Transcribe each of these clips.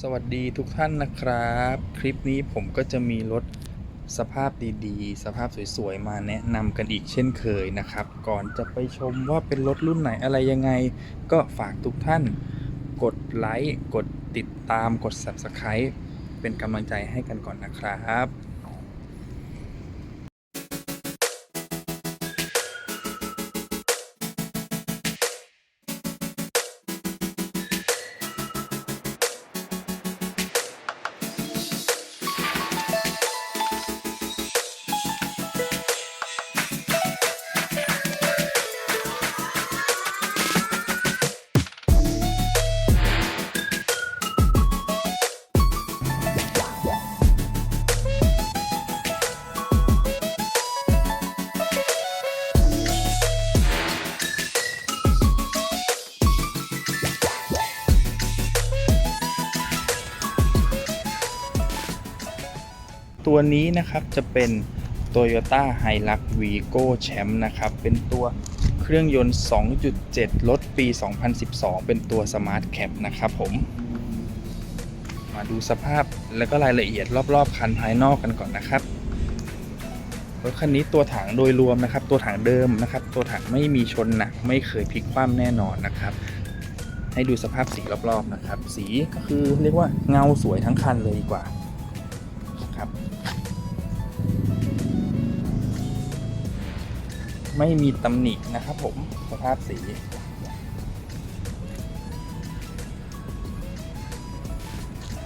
สวัสดีทุกท่านนะครับ คลิปนี้ผมก็จะมีรถสภาพดีๆ สภาพสวยๆ มาแนะนำกันอีกเช่นเคยนะครับ ก่อนจะไปชมว่าเป็นรถรุ่นไหนอะไรยังไง ก็ฝากทุกท่านกดไลค์ กดติดตาม กด Subscribe เป็นกำลังใจให้กันก่อนนะครับ ตัวนี้นะครับจะเป็น Toyota Hilux Vigo Champ นะครับ เป็นตัวเครื่องยนต์ 2.7 รถปี 2012 เป็นตัว Smart Cap นะครับผม มาดูสภาพและก็รายละเอียดรอบๆ คันภายนอกกันก่อนนะครับรถคันนี้ตัวถังโดยรวมนะครับ ตัวถังเดิมนะครับ ตัวถังไม่มีชนหนักไม่เคยพลิกคว่ำแน่นอนนะครับ ให้ดูสภาพสีรอบๆนะครับ สีก็คือเรียกว่าเงาสวยทั้งคันเลยดีกว่าครับ ไม่มีตำหนินะครับผมสภาพสี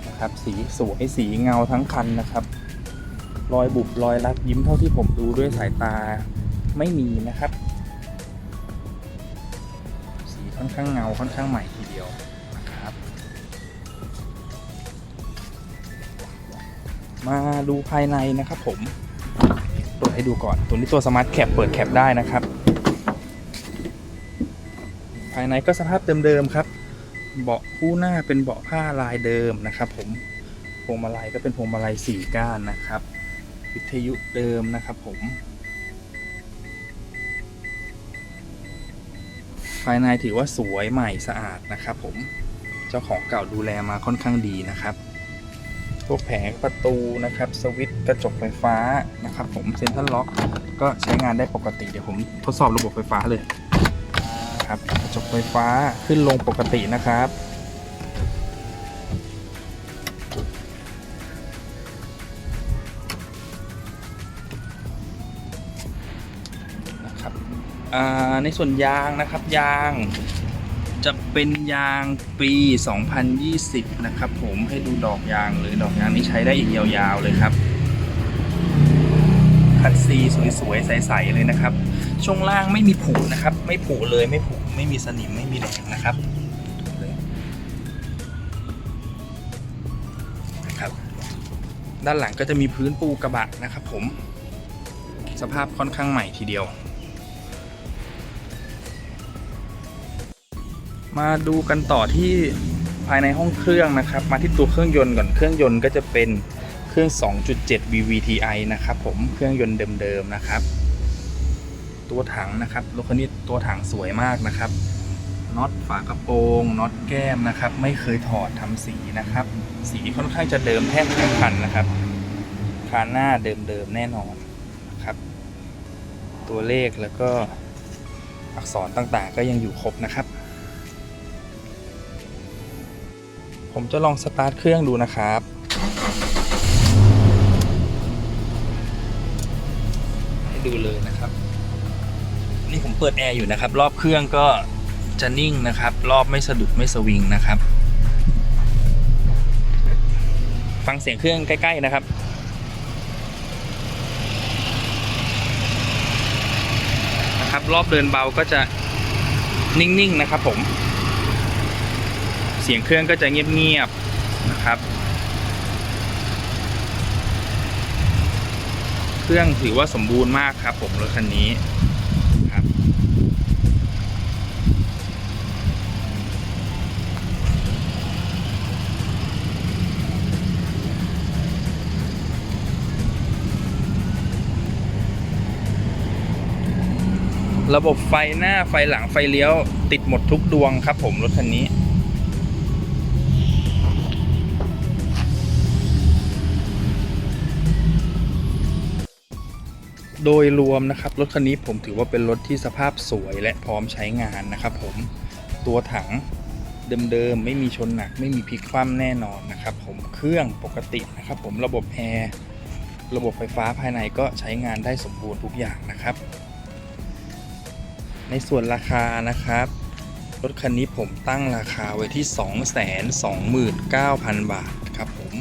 นะครับสีสวยสีเงาทั้งคันนะครับ รอยบุบรอยรัดยิ้มเท่าที่ผมดูด้วยสายตาไม่มีนะครับ สีค่อนข้างเงาค่อนข้างใหม่ทีเดียวนะครับ มาดูภายในนะครับผม เปิดให้ดูก่อน ตัวนี้ตัวสมาร์ทแคปเปิดแคปได้นะครับ ภายในก็สภาพเดิมๆครับ เบาะคู่หน้าเป็นเบาะผ้าลายเดิมนะครับผมพวงมาลัยก็เป็นพวงมาลัยสี่ก้านนะครับ วิทยุเดิมนะครับผม ภายในถือว่าสวยใหม่สะอาดนะครับผม เจ้าของเก่าดูแลมาค่อนข้างดีนะครับ พวกแผงประตูนะครับ สวิตช์กระจกไฟฟ้านะครับผมเซ็นทรัลล็อกก็ใช้งานได้ปกติเดี๋ยวผมทดสอบระบบไฟฟ้าเลยครับกระจกไฟฟ้าขึ้นลงปกตินะครับ นะครับอ่าในส่วนยางนะครับยาง จะเป็นยางปี 2020 นะครับผมให้ดูดอกยางเลยดอกยางนี้ใช้ได้อีกยาวๆเลยครับ คัดซีสวยๆ ใสๆ เลยนะครับ ช่วงล่างไม่มีผุนะครับ ไม่ผุเลยไม่ผุไม่มีสนิมไม่มีแดงนะครับนะครับ ด้านหลังก็จะมีพื้นปูกระบะนะครับผม สภาพค่อนข้างใหม่ทีเดียว มาดูกันต่อที่ภายในห้องเครื่องนะครับ มาที่ตัวเครื่องยนต์ก่อนเครื่องยนต์ก็จะเป็นเครื่อง 2.7 VVTi นะครับผมเครื่องยนต์เดิมๆนะครับ ตัวถังนะครับรถคันนี้ตัวถังสวยมากนะครับน็อตฝากระโปรงน็อตแก้มนะครับ ไม่เคยถอดทำสีนะครับ สีค่อนข้างจะเดิมแทบทั้งคันนะครับคานหน้าเดิมๆแน่นอนนะครับ ตัวเลขแล้วก็อักษรต่างๆ ก็ยังอยู่ครบนะครับ ผมจะลองสตาร์ทเครื่องดูนะครับ ให้ดูเลยนะครับ นี่ผมเปิดแอร์อยู่นะครับ รอบเครื่องก็จะนิ่งนะครับ รอบไม่สะดุดไม่สวิงนะครับ ฟังเสียงเครื่องใกล้ ๆ นะครับนะครับ รอบเดินเบาก็จะนิ่ง ๆ นะครับผม เสียงเครื่องก็จะเงียบๆนะครับ เครื่องถือว่าสมบูรณ์มากครับ ผมรถคันนี้ครับระบบไฟหน้าไฟหลังไฟเลี้ยวติดหมดทุกดวงครับผมรถคันนี้ โดยรวมนะครับรถคันนี้ผมถือว่าเป็นรถที่สภาพสวยและพร้อมใช้งานนะครับผมตัวถังเดิมๆไม่มีชนหนัก ไม่มีพลิกคว่ำแน่นอนนะครับผมเครื่องปกตินะครับผมระบบแอร์ระบบไฟฟ้าภายในก็ใช้งานได้สมบูรณ์ทุกอย่างนะครับ ในส่วนราคานะครับรถคันนี้ผมตั้งราคาไว้ที่ 229,000 บาทครับผม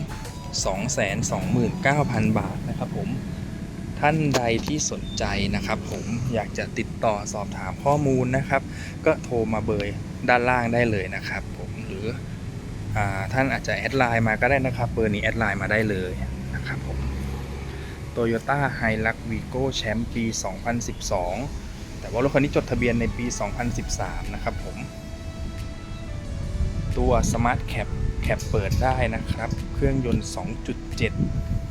229,000 บาทนะครับผม ท่านใดที่สนใจนะครับ ผมอยากจะติดต่อสอบถามข้อมูลนะครับ ก็โทรมาเบอร์ด้านล่างได้เลยนะครับ ผมหรืออท่านอาจจะแอดไลน์มาก็ได้นะครับ เบอร์นี้แอดไลน์มาได้เลยนะครับผม Toyota Hilux Vigo Champ ปี 2012 แต่ว่ารถคันนี้จดทะเบียนในปี 2013 นะครับผม ตัว Smart Cap แคปเปิดได้นะครับ เครื่องยนต์ 2.7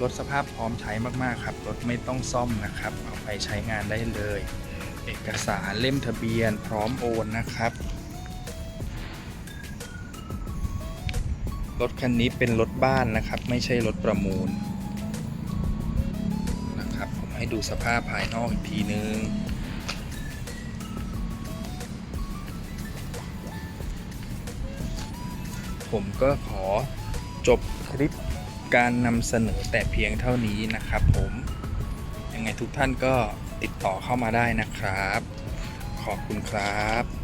รถสภาพพร้อมใช้มากๆครับรถไม่ต้องซ่อมนะครับ เอาไปใช้งานได้เลย เอกสารเล่มทะเบียนพร้อมโอนนะครับ รถคันนี้เป็นรถบ้านนะครับ ไม่ใช่รถประมูลนะครับผมให้ดูสภาพภายนอกอีกทีนึงผมก็ขอจบคลิป การนำเสนอแต่เพียงเท่านี้นะครับผม ยังไงทุกท่านก็ติดต่อเข้ามาได้นะครับ ขอบคุณครับ